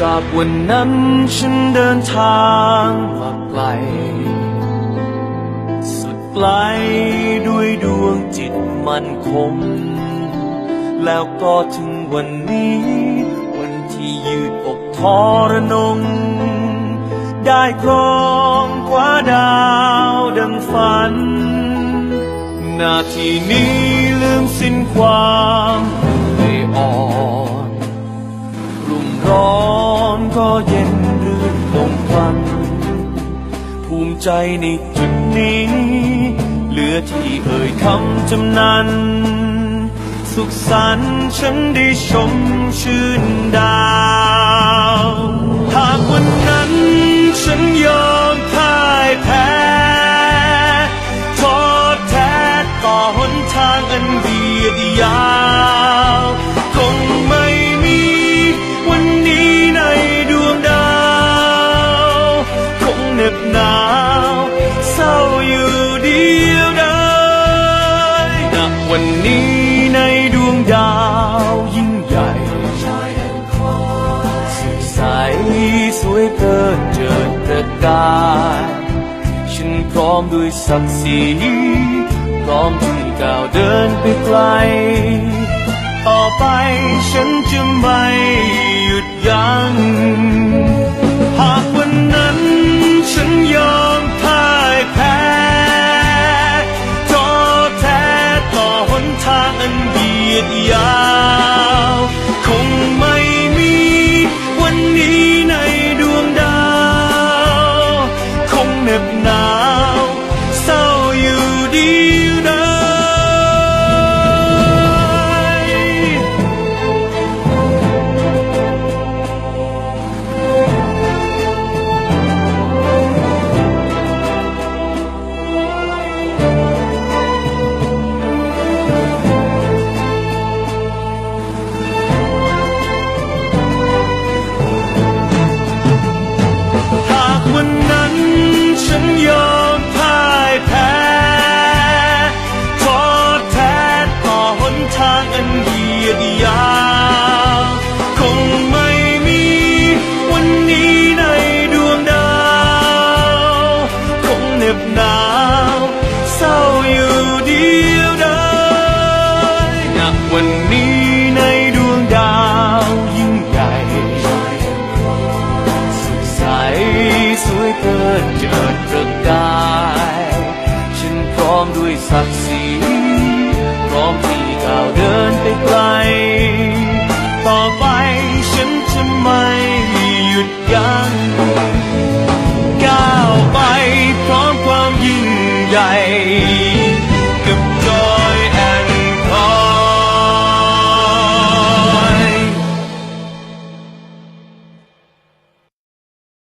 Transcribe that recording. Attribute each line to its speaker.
Speaker 1: จากวันนั้นฉันเดินทางมาไกล สุดไกลด้วยดวงจิตมันคง แล้วก็ถึงวันนี้ วันที่ยืดอกทรนง ได้ครองคว้าดาวดังฝัน นาทีนี้ลืมสิ้นความ มิใจในจุดนี้ เหลือที่เอ่ยคำจำนัน สุขสันต์ฉันได้ชมชื่นดาว หากวันนั้นฉันยอม เหน็บหนาว เศร้าอยู่เดียวดายณวันนี้ในดวงดาวยิ่งใหญ่สดใสสวยเกินเจิดประกายฉันพร้อมด้วยศักดิ์ศรีพร้อมที่ก้าวเดินไปไกล ต่อไปฉันจะไม่หยุดยัง้ง ยาว คงไม่มีวันนี้ในดวงดาว คงเหน็บหนาว หนทางอันเบียดยาวคงไม่มีวันนี้ในดวงดาวคง